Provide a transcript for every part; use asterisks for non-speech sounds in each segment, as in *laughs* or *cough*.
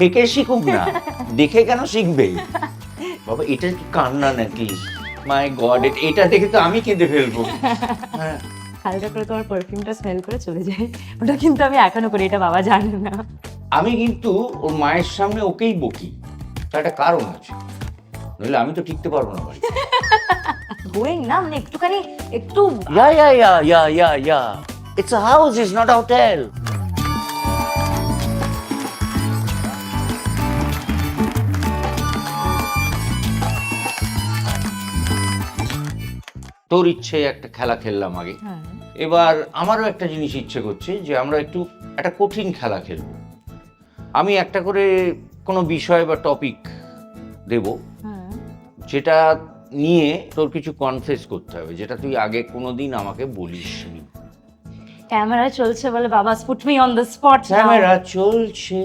দেখে শিখুক না। দেখে কেন শিখবে? বাবা এটা কি কান্না নাকি? মাই গড এটা দেখে তো আমি কেঁদে ফেলব। হ্যাঁ। হালকা করে তোমার পারফিউমটা স্মেল করে চলে যায় ওটা কিন্তু আমি এখনও করি এটা বাবা জানে না। আমি কিন্তু ওর মায়ের সামনে ওকেই বকি। তার একটা কারণ আছে। নইলে আমি তো টিকতে পারব না বাড়ি গোয়িং না মানে একটুখানি একটু Yeah, yeah, yeah yeah yeah it's It's a house, it's not a তোর ইচ্ছে একটা খেলা খেললাম আগে। হ্যাঁ। এবার আমারও একটা জিনিস ইচ্ছে করছে যে আমরা একটু একটা কঠিন খেলা খেলব। আমি একটা করে কোনো বিষয় বা টপিক দেব হ্যাঁ। যেটা নিয়ে তোর কিছু কনফেস করতে হবে যেটা তুই আগে কোনোদিন আমাকে বলিসনি ক্যামেরা চলছে বলে বাবা put me on the spot camera চলছে।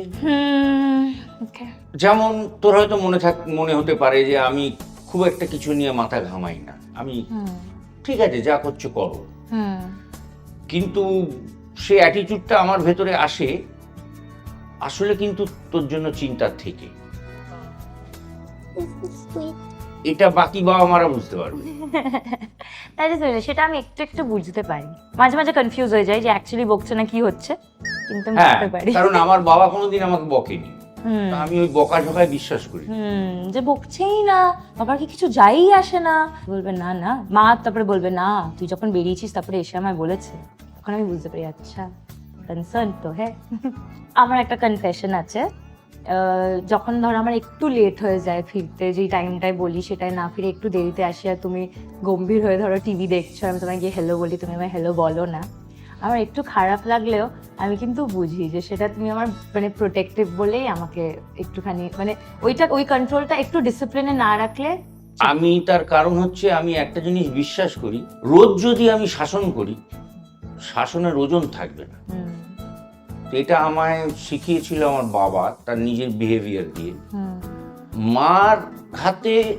যেমন তোর হয়তো মনে থাক মনে হতে পারে যে আমি খুব একটা কিছু নিয়ে মাথা ঘামাই না। আমি ঠিক আছে যা করছ করো। কিন্তু সে অ্যাটিটিউডটা আমার ভেতরে আসে আসলে কিন্তু তোর জন্য চিন্তার থেকে। এটা বাকি বাবা মারা বুঝতে পারবে। *laughs* সেটা আমি একটু একটু বুঝতে পারি। মাঝে মাঝে কনফিউজ হয়ে যায় যে অ্যাকচুয়ালি বকছে না কি হচ্ছে কিন্তু আমি হ্যাঁ বুঝতে পারি। কারণ আমার বাবা কোনোদিন আমাকে বকেনি। তা আমি ওই বকা ঝকায় বিশ্বাস করি। হুম যে বকছেই না বাবার কি কিছু যাই আসে না। বলবে না না মা তারপরে বলবে না তুই যখন বেরিয়েছিস তারপরে এসে আমায় বলেছে। তখন আমি বুঝতে পারি আচ্ছা কনসার্ন তো হ্যাঁ? *laughs* আমার একটা কনফেশন আছে। যখন ধর আমার একটু লেট হয়ে যায় ফিরতে যেই টাইমটায় বলি সেটাই না ফিরে একটু দেরিতে আসি আর তুমি গম্ভীর হয়ে ধরো টিভি দেখছ আমি তোমায় গিয়ে হ্যালো বলি তুমি আমায় হ্যালো বলো না। আমার একটু খারাপ লাগলেও আমি কিন্তু বুঝি যে সেটা তুমি আমার মানে প্রোটেক্টিভ বলেই আমাকে একটুখানি মানে ওইটা ওই কন্ট্রোলটা একটু ডিসিপ্লিনে না রাখলে আমি তার কারণ হচ্ছে আমি একটা জিনিস বিশ্বাস করি রোজ যদি আমি শাসন করি শাসনের ওজন থাকবে না। এটা আমায় শিখিয়েছিল আমার বাবা তার নিজের বিহেভিয়ার দিয়ে। মার হাতে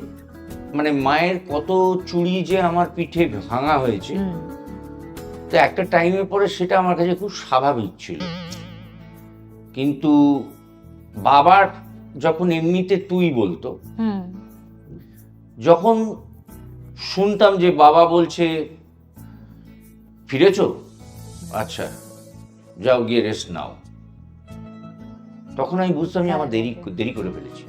মানে মায়ের কত চুড়ি যে আমার পিঠে ভাঙা হয়েছে তো একটা টাইমের পরে সেটা আমার কাছে খুব স্বাভাবিক ছিল। কিন্তু বাবার যখন এমনিতে তুই বলতো যখন শুনতাম যে বাবা বলছে ফিরেছো? আচ্ছা যাও গিয়ে রেস্ট নাও। তখন আমি বুঝতাম যে আমার দেরি দেরি করে ফেলেছি।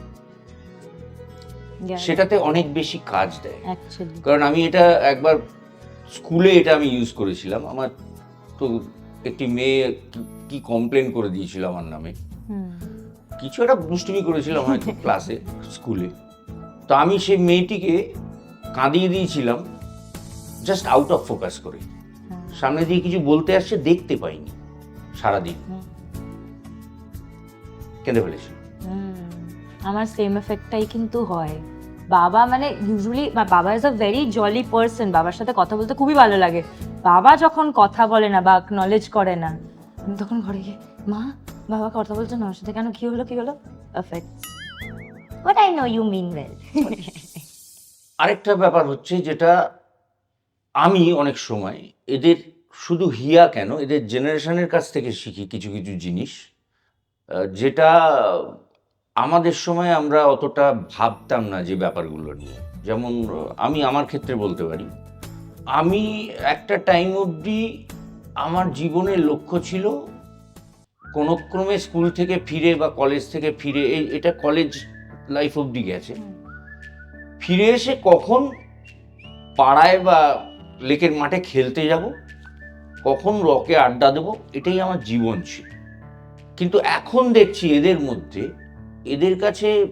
সেটাতে অনেক বেশি কাজ দেয়। কারণ আমি এটা একবার স্কুলে এটা আমি ইউজ করেছিলাম। আমার তো একটি মেয়ে কি- কমপ্লেন করে দিয়েছিল আমার নামে। হুম, কিছু একটা দুষ্টুমি করেছিলাম হয়তো ক্লাসে স্কুলে। তো আমি সেই মেয়েটিকে কাঁদিয়ে দিয়েছিলাম জাস্ট আউট অফ ফোকাস করে। সামনে দিয়ে কিছু বলতে আসছে দেখতে পাইনি সারাদিন। কেঁদে ফেলেছি হুম। আমার সেম এফেক্টটাই কিন্তু হয়। বাবা মানে ইউজুয়ালি বাবা is a very jolly person বাবার সাথে কথা বলতে খুবই ভালো লাগে। বাবা যখন কথা বলে না বা নলেজ করে না, তখন ঘরে গিয়ে, মা, বাবা কথা বলছে না, ওর সাথে কেন? কি হলো কি হলো? I know you mean well আরেকটা ব্যাপার হচ্ছে যেটা আমি অনেক সময় এদের শুধু হিয়া কেন? এদের জেনারেশনের কাছ থেকে শিখি কিছু কিছু জিনিস যেটা আমাদের সময় আমরা অতটা ভাবতাম না যে ব্যাপারগুলো নিয়ে। যেমন আমি আমার ক্ষেত্রে বলতে পারি আমি একটা টাইম অবধি আমার জীবনের লক্ষ্য ছিল কোনো ক্রমে স্কুল থেকে ফিরে বা কলেজ থেকে ফিরে এই এটা কলেজ লাইফ অবধি গেছে। ফিরে এসে কখন পাড়ায় বা লেকের মাঠে খেলতে যাব কখন রকে আড্ডা দেবো এটাই আমার জীবন ছিল। কিন্তু এখন দেখছি এদের মধ্যে এদের কাছে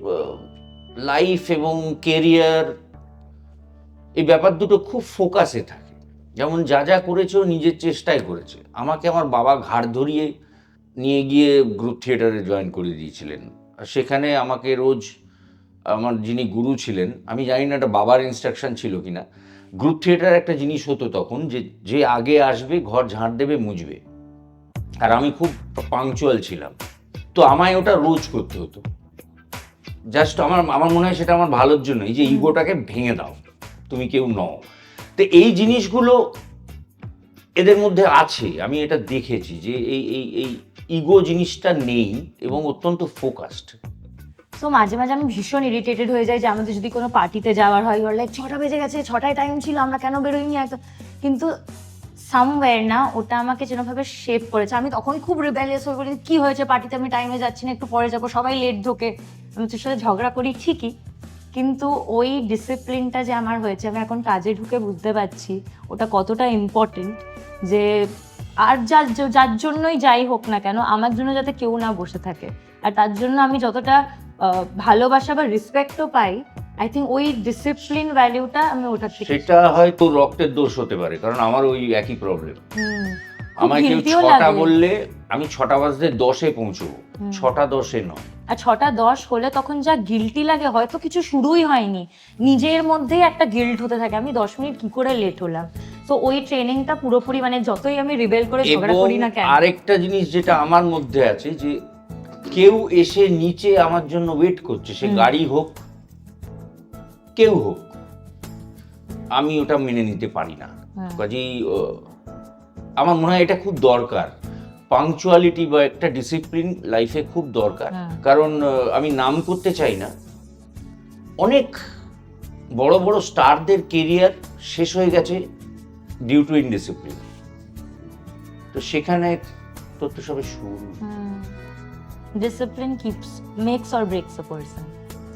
লাইফ এবং কেরিয়ার এই ব্যাপার দুটো খুব ফোকাসে থাকে। যেমন যা যা করেছে ও নিজের চেষ্টায় করেছে। আমাকে আমার বাবা ঘাড় ধরিয়ে নিয়ে গিয়ে গ্রুপ থিয়েটারে জয়েন করে দিয়েছিলেন। সেখানে আমাকে রোজ আমার যিনি গুরু ছিলেন, আমি জানি না এটা বাবার ইনস্ট্রাকশন ছিল কিনা গ্রুপ থিয়েটার একটা জিনিস হতো তখন যে যে আগে আসবে ঘর ঝাঁট দেবে, মুজবে। আর আমি খুব পাংচুয়াল ছিলাম। তো আমায় ওটা রোজ করতে হতো। জাস্ট আমার আমার মনে হয় সেটা আমার ভালোর জন্য। এই যে ইগোটাকে ভেঙে দাও। তুমি কেউ নও। তো এই জিনিসগুলো এদের মধ্যে আছে। আমি এটা দেখেছি যে এই এই এই ইগো জিনিসটা নেই এবং অত্যন্ত ফোকাসড সো মাঝে মাঝে আমি ভীষণ ইরিটেটেড হয়ে যাই যে আমাদের যদি কোনো পার্টিতে যাওয়ার হয় লাইক ছটা বেজে গেছে ছটায় টাইম ছিল আমরা কেন বেরোইনি? কিন্তু সামওয়্যার না, ওটা আমাকে যেরকমভাবে শেপ করেছে। আমি তখন খুব রিবেলিয়াস হয়ে পড়ি কি হয়েছে পার্টিতে আমি টাইমে যাচ্ছি না, একটু পরে যাব, সবাই লেট ঢোকে। আমি তোর সাথে ঝগড়া করি, ঠিকই, কিন্তু ওই ডিসিপ্লিনটা যে আমার হয়েছে, আমি এখন কাজে ঢুকে বুঝতে পারছি, ওটা কতটা ইম্পর্টেন্ট যে আর যার যার জন্যই যাই হোক না কেন, আমার জন্য যাতে কেউ না বসে থাকে। আর তার জন্য আমি যতটা ভালোবাসা বা রেসপেক্টও পাই আই থিঙ্ক ওই ডিসিপ্লিন ভ্যালিউটা আমি ওটার থেকে সেটা হয়তো রক্তের দোষ হতে পারে কারণ আমার ওই একই প্রবলেম আমায় কেউ ছটা বললে আমি ছটা বাজতে দশে পৌঁছবো ছটা দশে নয়। আর ছটা দশ হলে তখন যা গিল্টি লাগে হয়তো কিছু শুরুই হয়নি। নিজের মধ্যেই একটা গিল্ট হতে থাকে আমি দশ মিনিট কি করে লেট হলাম? তো ওই ট্রেনিংটা পুরোপুরি মানে যতই আমি রিবেল করে ঝগড়া করি না কেন। আরেকটা জিনিস যেটা আমার মধ্যে আছে যে কেউ এসে নিচে আমার জন্য ওয়েট করছে সে গাড়ি হোক কেউ হোক আমি ওটা মেনে নিতে পারি না। হুম। কাজেই আমার মনে হয় এটা খুব দরকার। পাংচুয়ালিটি বা একটা ডিসিপ্লিন লাইফে খুব দরকার। কারণ আমি নাম করতে চাই না। অনেক বড় বড় স্টারদের কেরিয়ার শেষ হয়ে গেছে ডিউ টু ইনডিসিপ্লিন তো সেখানে তোর তো সবে শুরু। Discipline keeps makes or breaks a person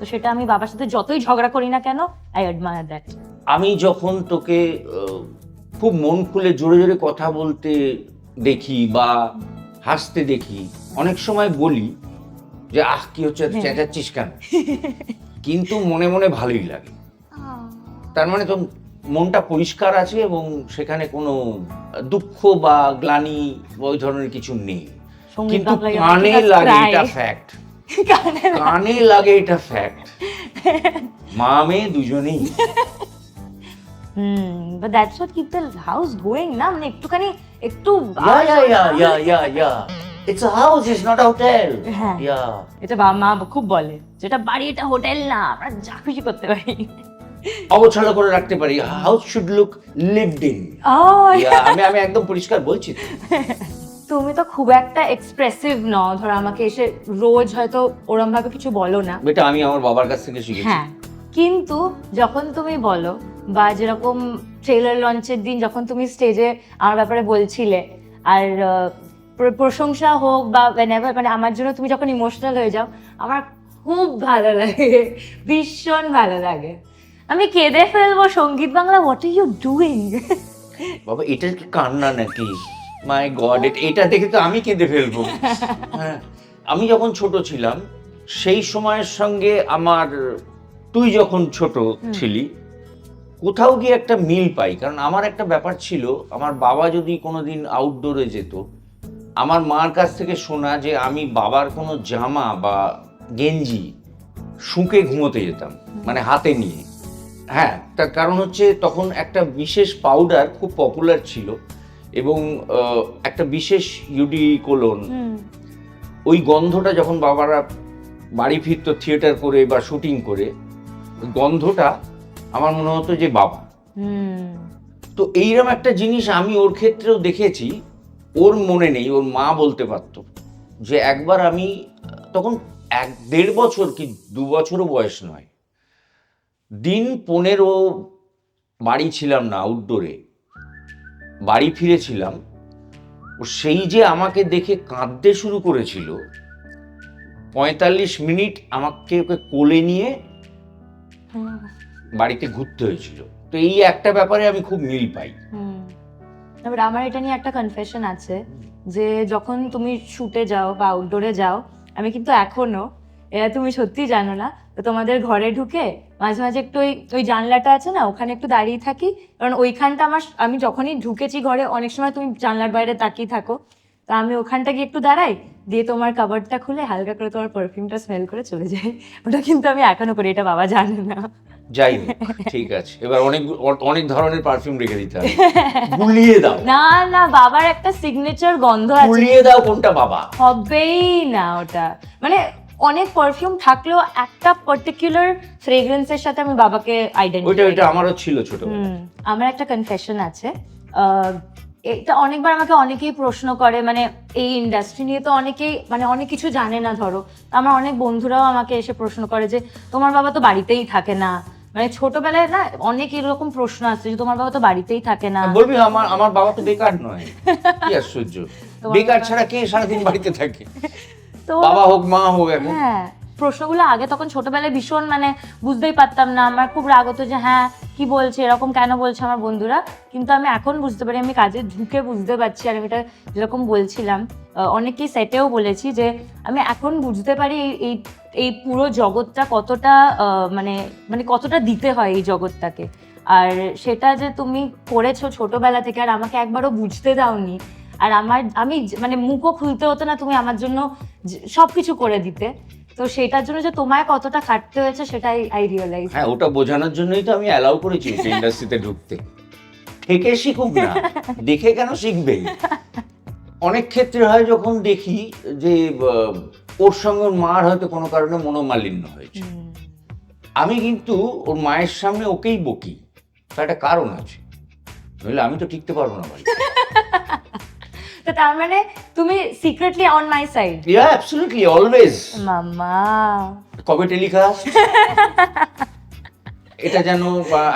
সেটা আমি বাবার সাথে যতই ঝগড়া করি না কেন আই অ্যাডমায়ার দ্যাট আমি যখন তোকে খুব মন খুলে জোরে জোরে কথা বলতে দেখি বা হাসতে দেখি অনেক সময় বলি যে আহ কি হচ্ছে? এত হ্যাঁ। চেঁচাচ্ছিস কেন? কিন্তু মনে মনে ভালোই লাগে। তার মানে তো মনটা পরিষ্কার আছে এবং সেখানে কোনো দুঃখ বা গ্লানি ওই ধরনের কিছু নেই। কিন্তু কানে লাগে এটা ফ্যাক্ট কানে লাগে। এটা ফ্যাক্ট মা মেয়ে দুজনেই হুম but that's what keep the house going না মানে একটুখানি একটু yeah, yeah, yeah, yeah. It's a house, it's not a hotel. হ্যাঁ। Yeah. এটা বাবা মা খুব বলে যেটা বাড়ি এটা হোটেল না আমরা যা খুশি করতে পারি অগোছালো করে রাখতে পারি house should look lived in আমি আমি একদম পরিষ্কার বলছি। *laughs* তুমি তো খুব একটা এক্সপ্রেসিভ নও। ধরো আমাকে এসে রোজ হয়তো ওরম ভাবে কিছু বলো না। এটা আমি আমার বাবার কাছ থেকে শিখেছি। হ্যাঁ কিন্তু যখন তুমি বলো বা যেরকম ট্রেলার লঞ্চের দিন যখন তুমি স্টেজে আমার ব্যাপারে বলছিলে আর আহ, প্র- প্রশংসা হোক বা whenever, মানে আমার জন্য তুমি যখন ইমোশনাল হয়ে যাও আমার খুব ভালো লাগে ভীষণ ভালো লাগে। আমি কেঁদে ফেলব Sangeet Bangla what are you doing বাবা এটা কি কান্না নাকি? মাই গড এটা দেখে তো আমি কেঁদে ফেলব। হ্যাঁ আমি যখন ছোট ছিলাম সেই সময়ের সঙ্গে আমার তুই যখন ছোট ছিলি কোথাও গিয়ে একটা মিল পাই। কারণ আমার একটা ব্যাপার ছিল আমার বাবা যদি কোনোদিন আউটডোরে যেত আমার মার কাছ থেকে শোনা যে আমি বাবার কোনো জামা বা গেঞ্জি শুঁকে ঘুমোতে যেতাম মানে হাতে নিয়ে। হ্যাঁ তার কারণ হচ্ছে তখন একটা বিশেষ পাউডার খুব পপুলার ছিল। এবং একটা বিশেষ ইউডি কোলন ওই গন্ধটা যখন বাবারা বাড়ি ফিরতো থিয়েটার করে বা শুটিং করে গন্ধটা আমার মনে হতো যে বাবা। তো এইরকম একটা জিনিস আমি ওর ক্ষেত্রেও দেখেছি ওর মনে নেই ওর মা বলতে পারতো যে একবার আমি তখন এক দেড় বছর কি দু বছরও বয়স নয় দিন পনেরো বাড়ি ছিলাম না আউটডোরে বাড়ি ফিরেছিলাম ও সেই যে আমাকে দেখে কাঁদতে শুরু করেছিল পঁয়তাল্লিশ মিনিট আমাকে ওকে কোলে নিয়ে বাড়িতে ঘুরতে হয়েছিল। তো এই একটা ব্যাপারে আমি খুব মিল পাই। হুম। এবার আমার এটা নিয়ে একটা কনফেশন আছে যে যখন তুমি শুটে যাও বা আউটডোরে যাও আমি কিন্তু এখনও এরা তুমি সত্যি জানো না। তো তোমাদের ঘরে ঢুকে মাঝে মাঝে একটু ওই ওই জানলাটা আছে না ওখানে একটু দাঁড়িয়ে থাকি। কারণ ওইখানটা আমার আমি যখনই ঢুকেছি ঘরে অনেক সময় তুমি জানলার বাইরে তাকিয়ে থাকো। তো আমি ওখানটা গিয়ে একটু দাঁড়াই দিয়ে তোমার কাবারটা খুলে হালকা করে তোমার পারফিউমটা স্মেল করে চলে যাই। *laughs* ওটা কিন্তু আমি এখনও করি এটা বাবা জানে না। যাই ঠিক আছে। এবার অনেক অনেক ধরনের পারফিউম রেখে দিতে হবে। *laughs* গুলিয়ে দাও। না না বাবার একটা সিগনেচার গন্ধ আছে। গুলিয়ে দাও কোনটা বাবা। হবেই না ওটা। মানে অনেক পারফিউম থাকলেও একটা পার্টিকুলার ফ্রেগ্রেন্সের সাথে আমি বাবাকে ওইটা আইডেন্টিফাই ওইটা আমারও ছিল ছোট আমার একটা কনফেশন আছে। এটা অনেকবার আমাকে অনেকেই প্রশ্ন করে মানে এই ইন্ডাস্ট্রি নিয়ে তো অনেকেই মানে অনেক কিছু জানে না ধরো। আমার অনেক বন্ধুরাও আমাকে এসে প্রশ্ন করে যে তোমার বাবা তো বাড়িতেই থাকে না? মানে ছোটবেলায় না অনেক এরকম প্রশ্ন আসছে যে তোমার বাবা তো বাড়িতেই থাকে না? বলবি আমার আমার বাবা তো বেকার নয়। কি আশ্চর্য। বেকার ছাড়া কে সারাদিন বাড়িতে থাকে? *laughs* তো বাবা হোক মা হোক এখন হ্যাঁ প্রশ্নগুলো আগে তখন ছোটবেলায় ভীষণ মানে বুঝতেই পারতাম না। আমার খুব রাগ হতো যে হ্যাঁ কি বলছে এরকম কেন বলছে আমার বন্ধুরা? কিন্তু আমি এখন বুঝতে পারি আমি কাজে ঢুকে বুঝতে পারছি আর আমি এটা যেরকম বলছিলাম। অনেকেই সেটেও বলেছি যে আমি এখন বুঝতে পারি এই- এই এই পুরো জগৎটা কতটা আহ, মানে মানে কতটা দিতে হয় এই জগৎটাকে। আর সেটা যে তুমি করেছ ছোটবেলা থেকে আর আমাকে একবারও বুঝতে দাওনি আর আমার আমি মানে মুখও খুলতে হতো না তুমি আমার জন্য যে- সবকিছু করে দিতে। তো সেটার জন্য যে তোমায় কতটা খাটতে হয়েছে সেটাই আই রিয়েলাইজ হ্যাঁ ওটা বোঝানোর জন্যই তো আমি অ্যালাউ করেছি ইন্ডাস্ট্রিতে ঢুকতে। থেকে শিখুক না দেখে কেন শিখবে? অনেক ক্ষেত্রে হয় যখন দেখি যে ওর সঙ্গে ওর মার হয়তো কোনো কারণে মনোমালিন্য হয়েছে। আমি কিন্তু ওর মায়ের সামনে ওকেই বকি তার একটা কারণ আছে। নইলে আমি তো টিকতে পারব না বাড়িতে *laughs* তো তার মানে তুমি secretly on my side yeah absolutely always mamma. কবে টেলিকাস্ট? *laughs* এটা যেন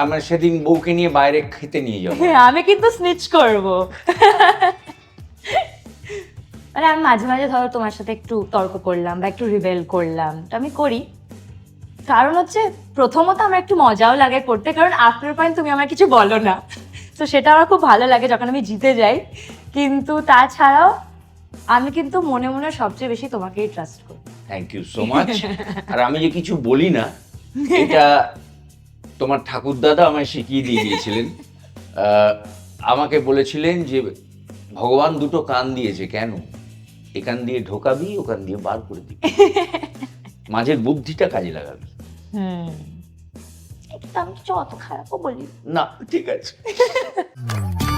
আমরা সেদিন বউকে নিয়ে বাইরে খেতে নিয়ে যাব। আমি কিন্তু স্নিচ করব। মানে আমি মাঝে মাঝে ধরো তোমার সাথে একটু তর্ক করলাম বা একটু রিবেল করলাম। তো আমি করি। কারণ হচ্ছে প্রথমত আমার একটু মজাও লাগে করতে কারণ আফটার পয়েন্ট তুমি আমার কিছু বলো না। তো সেটা আমার খুব ভালো লাগে যখন আমি জিতে যাই। কিন্তু তাছাড়াও আমি কিন্তু মনে মনে সবচেয়ে বেশি তোমাকেই ট্রাস্ট করি। থ্যাংক ইউ সো মাচ আর আমি যে কিছু বলি না এটা তোমার ঠাকুর দাদা আমায় শিখিয়ে দিয়ে গিয়েছিলেন। আমাকে বলেছিলেন যে ভগবান দুটো কান দিয়েছে কেন? এখান দিয়ে ঢোকাবি ওখান দিয়ে বার করে দিবি। *laughs* মাঝের বুদ্ধিটা কাজে লাগাবি। আমি কিছু অত খারাপও বলি না ঠিক আছে। *laughs*